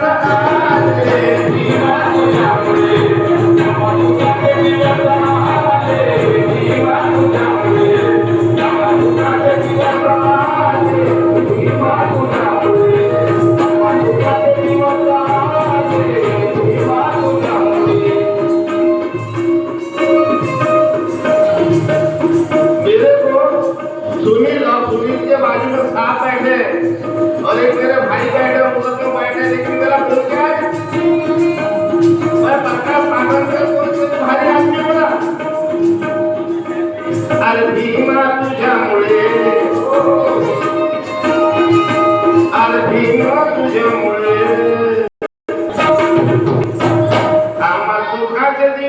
Thank you.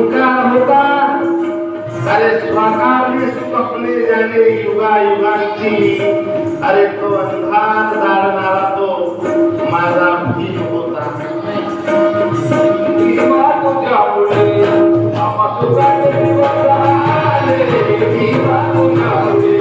उनका होगा अरे स्वाकाल स्वप्ने जाने युगा युगांची। अरे तो अंधार दारणारा तो माझा भीम होता। भीमा को जाऊले आमा सुगा भीमा को जाऊले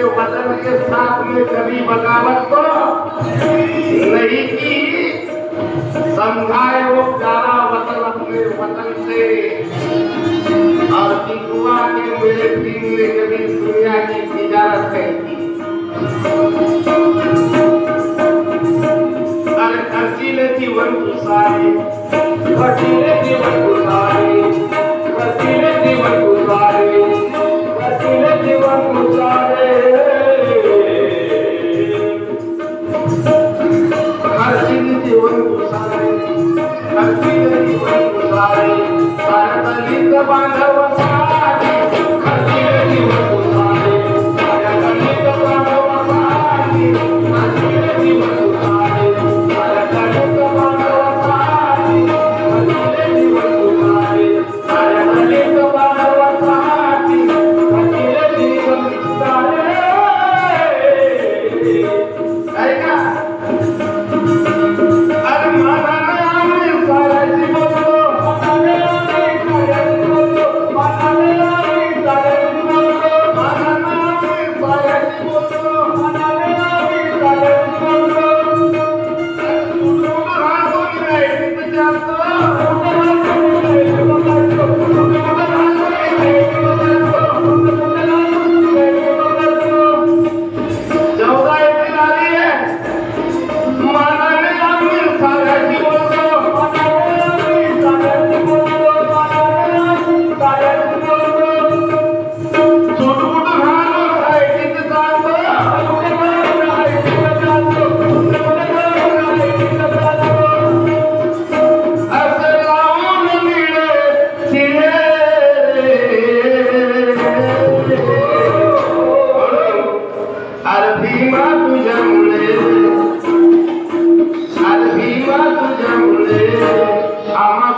के वतन के साथ ये कभी बगावत तो नहीं की। समझाए वो प्यारा वतन अपने वतन से। और टिकुआ के मेरे दिन ने कभी दुनिया की तिजारत नहीं की अरे खर्ची ने जीवन गुसारी खर्ची ने जीवन गुसारी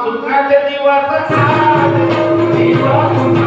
सुखाचे दिवस दिवा